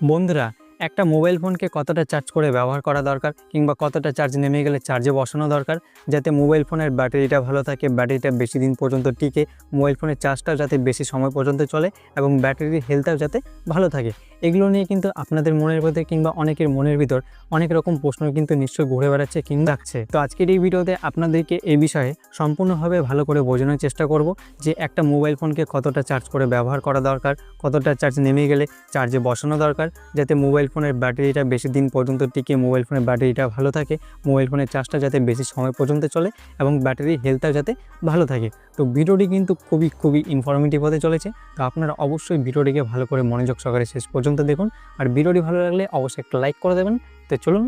বন্ধুরা একটা মোবাইল ফোনকে কতটা চার্জ করে ব্যবহার করা দরকার কিংবা কতটা চার্জ নেমে গেলে চার্জে বসানো দরকার যাতে মোবাইল ফোনের ব্যাটারিটা ভালো থাকে, ব্যাটারিটা বেশি দিন পর্যন্ত টিকে, মোবাইল ফোনের চার্জটাও যাতে বেশি সময় পর্যন্ত চলে এবং ব্যাটারির হেলথটাও যাতে ভালো থাকে। এগুলো নিয়ে কিন্তু আপনাদের মনের মধ্যে কিংবা অনেকের মনের ভিতর অনেক রকম প্রশ্ন কিন্তু নিশ্চয়ই ঘুরে বেড়াচ্ছে কিংবা থাকছে। তো আজকের এই ভিডিওতে আপনাদেরকে এই বিষয়ে সম্পূর্ণভাবে ভালো করে বোঝানোর চেষ্টা করব যে একটা মোবাইল ফোনকে কতটা চার্জ করে ব্যবহার করা দরকার, কতটা চার্জ নেমে গেলে চার্জে বসানো দরকার, যাতে মোবাইল ফোনের ব্যাটারিটা বেশি দিন পর্যন্ত টিকে, মোবাইল ফোনের ব্যাটারিটা ভালো থাকে, মোবাইল ফোনের চার্জটা যাতে বেশি সময় পর্যন্ত চলে এবং ব্যাটারির হেলথটাও যাতে ভালো থাকে। তো ভিডিওটি কিন্তু খুবই খুবই ইনফরমেটিভ হতে চলেছে। তো আপনারা অবশ্যই ভিডিওটিকে ভালো করে মনোযোগ সহকারে শেষ পর্যন্ত দেখুন। আর ভিডিওটি ভালো লাগলে অবশ্যই একটা লাইক করে দেবেন। তো চলুন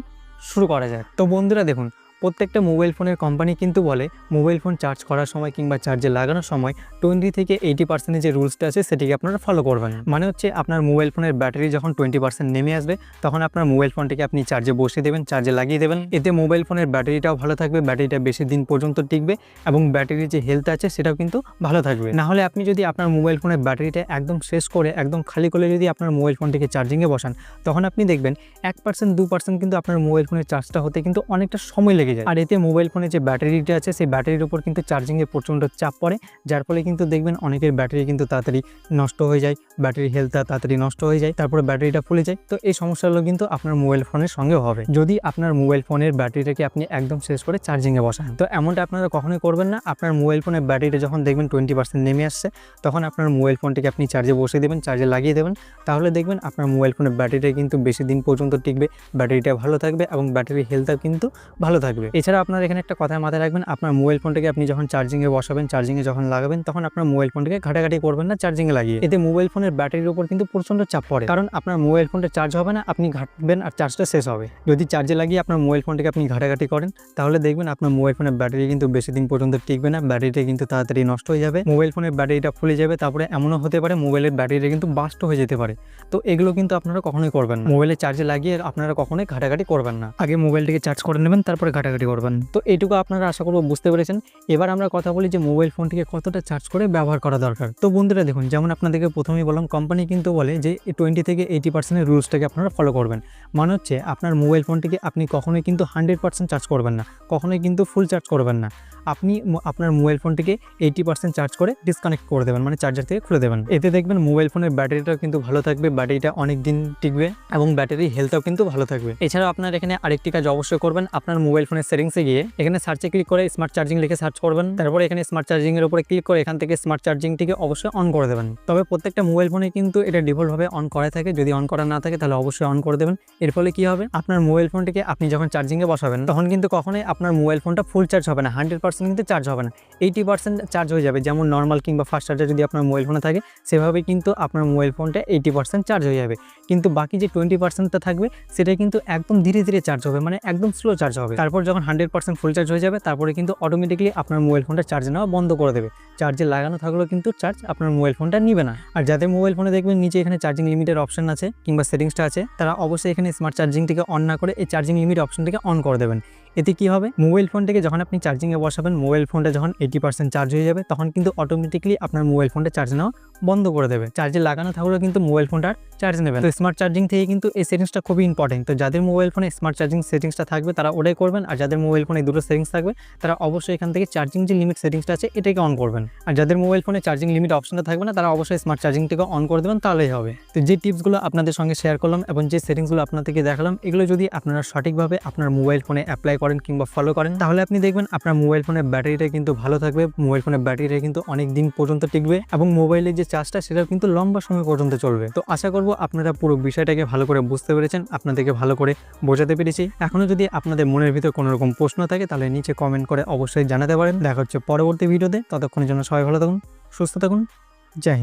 শুরু করা যায় তো বন্ধুরা দেখুন প্রত্যেকটা মোবাইল ফোনের কোম্পানি কিন্তু বলে, মোবাইল ফোন চার্জ করার সময় কিংবা চার্জে লাগানোর সময় টোয়েন্টি থেকে এইটি পার্সেন্টের যে রুলসটা আছে সেটিকে আপনারা ফলো করবেন। মানে হচ্ছে আপনার মোবাইল ফোনের ব্যাটারি যখন টোয়েন্টি পার্সেন্ট নেমে আসবে, তখন আপনার মোবাইল ফোনটিকে আপনি চার্জে বসিয়ে দেবেন চার্জে লাগিয়ে দেবেন। এতে মোবাইল ফোনের ব্যাটারিটাও ভালো থাকবে ব্যাটারিটা বেশি দিন পর্যন্ত টিকবে এবং ব্যাটারির যে হেলথ আছে সেটাও কিন্তু ভালো থাকবে। না হলে আপনি যদি আপনার মোবাইল ফোনের ব্যাটারিটা একদম শেষ করে, একদম খালি করে যদি আপনার মোবাইল ফোনটিকে চার্জিংয়ে বসান, তখন আপনি দেখবেন এক পার্সেন্ট দু পার্সেন্ট কিন্তু আপনার মোবাইল ফোনের চার্জটা হতে কিন্তু অনেকটা সময় লেগে যায়। আর এতে মোবাইল ফোনের যে ব্যাটারিটা আছে, সেই ব্যাটারির উপর কিন্তু চার্জিংয়ে প্রচণ্ড চাপ পড়ে, যার ফলে কিন্তু দেখবেন অনেকের ব্যাটারি কিন্তু তাড়াতাড়ি নষ্ট হয়ে যায় ব্যাটারি হেলথটা তাড়াতাড়ি নষ্ট হয়ে যায়, তারপরে ব্যাটারিটা ফুলে যায়। তো এই সমস্যাগুলো কিন্তু আপনার মোবাইল ফোনের সঙ্গেও হবে। যদি আপনার মোবাইল ফোনের ব্যাটারিটাকে আপনি একদম শেষ করে চার্জিংয়ে বসান, তো এমনটা আপনারা কখনোই করবেন না। আপনার মোবাইল ফোনের ব্যাটারিটা যখন দেখবেন টোয়েন্টি পার্সেন্ট নেমে আসছে, তখন আপনার মোবাইল ফোনটিকে আপনি চার্জে বসিয়ে দেবেন চার্জে লাগিয়ে দেবেন। তাহলে দেখবেন আপনার মোবাইল ফোনের ব্যাটারিটা কিন্তু বেশি দিন পর্যন্ত টিকবে ব্যাটারিটা ভালো থাকবে এবং ব্যাটারির হেলথটাও কিন্তু ভালো থাকবে। এছাড়া আপনার এখানে একটা কথা মাথায় রাখবেন, আপনার মোবাইল ফোনটাকে আপনি যখন চার্জিংয়ে বসাবেন চার্জিংয়ে যখন লাগাবেন, তখন আপনার মোবাইল ফোনটাকে ঘাটাঘাটি করবেন না চার্জিংয়ে লাগিয়ে। এতে মোবাইল ফোনের ব্যাটারির উপর কিন্তু প্রচণ্ড চাপ পড়ে। কারণ আপনার মোবাইল ফোনটা চার্জ হবে না, আপনি ঘাটবেন আর চার্জটা শেষ হবে। যদি চার্জে লাগিয়ে আপনার মোবাইল ফোনটাকে আপনি ঘাটাঘাটি করেন, তাহলে দেখবেন আপনার মোবাইল ফোনের ব্যাটারি কিন্তু বেশি দিন পর্যন্ত টিকবে না ব্যাটারিটা কিন্তু তাড়াতাড়ি নষ্ট হয়ে যাবে। মোবাইল ফোনের ব্যাটারিটা ফুলে যাবে, তারপরে এমনও হতে পারে মোবাইলের ব্যাটারিটা কিন্তু বাস্ট হয়ে যেতে পারে। তো এগুলো কিন্তু আপনারা কখনোই করবেন না। মোবাইলে চার্জে লাগিয়ে আপনারা কখনোই ঘাটাঘাটি করবেন না। আগে মোবাইলটিকে চার্জ করে নেবেন, তারপরে ঘাটাঘাটি করবেন। তো এইটুকু আপনারা আশা করব বুঝতে পেরেছেন। এবার আমরা কথা বলি যে মোবাইল ফোনটিকে কতটা চার্জ করে ব্যবহার করা দরকার। তো বন্ধুরা দেখুন, যেমন আপনাদেরকে প্রথমেই বললাম কোম্পানি কিন্তু বলে যে টোয়েন্টি থেকে এইটি পার্সেন্টের রুলসটাকে আপনারা ফলো করবেন। মানে হচ্ছে আপনার মোবাইল ফোনটিকে আপনি কখনোই কিন্তু হান্ড্রেড পার্সেন্ট চার্জ করবেন না। কখনোই কিন্তু ফুল চার্জ করবেন না। আপনি আপনার মোবাইল ফোনটিকে এইটি পার্সেন্ট চার্জ করে ডিসকানেক্ট করে দেবেন মানে চার্জার থেকে খুলে দেবেন। এতে দেখবেন মোবাইল ফোনের ব্যাটারিটাও কিন্তু ভালো থাকবে, ব্যাটারিটা অনেক দিন টিকবে এবং ব্যাটারি হেলথটাও কিন্তু ভালো থাকবে। এছাড়াও আপনার এখানে আরেকটি কাজ অবশ্যই করবেন, আপনার মোবাইল ফোনের সেটিংসে গিয়ে এখানে সার্চে ক্লিক করে স্মার্ট চার্জিং লিখে সার্চ করবেন। তারপরে এখানে স্মার্ট চার্জিং এর উপরে ক্লিক করে এখান থেকে স্মার্ট চার্জিংটিকে অবশ্যই অন করে দেবেন। তবে প্রত্যেকটা মোবাইল ফোনে কিন্তু এটা ডিফল্টভাবে অন করা থাকে। যদি অন করা না থাকে, তাহলে অবশ্যই অন করে দেবেন। এর ফলে কি হবে? আপনার মোবাইল ফোনটিকে আপনি যখন চার্জিংয়ে বসাবেন, তখন কিন্তু কখনোই আপনার মোবাইল ফোনটা ফুল চার্জ হবে না। হান্ড্রেড পার্সেন্ট কিন্তু চার্জ হবে না। এইটি পার্সেন্ট চার্জ হয়ে যাবে। যেমন নর্মাল কিংবা ফাস্ট চার্জার যদি আপনার মোবাইল ফোনে থাকে সেভাবে কিন্তু আপনার মোবাইল ফোনটা এইটি পার্সেন্ট চার্জ হয়ে যাবে। কিন্তু বাকি যে টোয়েন্টি পার্সেন্টটা থাকবে, সেটা কিন্তু একদম ধীরে ধীরে চার্জ হবে। মানে একদম স্লো চার্জ হবে। তারপর যখন হান্ড্রেড পার্সেন্ট ফুল চার্জ হয়ে যাবে, তারপরে কিন্তু অটোমেটিকলি আপনার মোবাইল ফোনটা চার্জ নেওয়া বন্ধ করে দেবে। চার্জে লাগানো থাকলেও কিন্তু চার্জ আপনার মোবাইল ফোনটা নিবে না। আর যাদের মোবাইল ফোনে দেখবেন নিচে এখানে চার্জিং লিমিটের অপশন আছে, কিংবা সেটিংসটা আছে, তারা অবশ্যই এখানে স্মার্ট চার্জিংটিকে অন না করে এই চার্জিং লিমিট অপশনটিকে অন করে দেবেন। এতে কি হবে? মোবাইল ফোনটাকে যখন আপনি চার্জিংয়ে বসাবেন মোবাইল ফোনটা যখন এইটি পার্সেন্ট চার্জ হয়ে যাবে, তখন কিন্তু অটোমেটিকলি আপনার মোবাইল ফোনটা চার্জ নেওয়া বন্ধ করে দেবে। চার্জে লাগানো থাকলেও কিন্তু মোবাইল ফোনটা চার্জ নেবে। তো স্মার্ট চার্জিং থেকে কিন্তু এই সেটিংসটা খুবই ইম্পর্টেন্ট তো যাদের মোবাইল ফোনে স্মার্ট চার্জিং সেটিংসটা থাকবে, তারা ওটাই করবেন। আর যাদের মোবাইল ফোনে দুটো সেটিংস থাকবে, তারা অবশ্যই এখান থেকে চার্জিং যে লিমিট সেটিংসটা আছে, এটাকে অন করবেন। আর যাদের মোবাইল ফোনে চার্জিং লিমিট অপশনটা থাকবে না, তারা অবশ্যই স্মার্ট চার্জিংটাকে অন করে দেবেন, তাহলেই হবে। তো যে টিপসগুলো আপনাদের সঙ্গে শেয়ার করলাম এবং যে সেটিংসগুলো আপনাদেরকে দেখালাম, এগুলো যদি আপনারা সঠিকভাবে আপনার মোবাইল ফোনে অ্যাপ্লাই করেন কিংবা ফলো করেন, তাহলে আপনি দেখবেন আপনার মোবাইল ফোনের ব্যাটারিটা কিন্তু ভালো থাকবে মোবাইল ফোনের ব্যাটারিটা কিন্তু অনেক দিন পর্যন্ত টিকবে এবং মোবাইলের যে চার্জটা সেটাও কিন্তু লম্বা সময় পর্যন্ত চলবে। তো আশা করব আপনারা পুরো বিষয়টাকে ভালো করে বুঝতে পেরেছেন, আপনাদেরকে ভালো করে বোঝাতে পেরেছি। এখনও যদি আপনাদের মনের ভিতর কোনো রকম প্রশ্ন থাকে, তাহলে নিচে কমেন্ট করে অবশ্যই জানাতে পারেন। দেখা হচ্ছে পরবর্তী ভিডিওতে, ততক্ষণের জন্য সবাই ভালো থাকুন, সুস্থ থাকুন, জয় হিন্দ।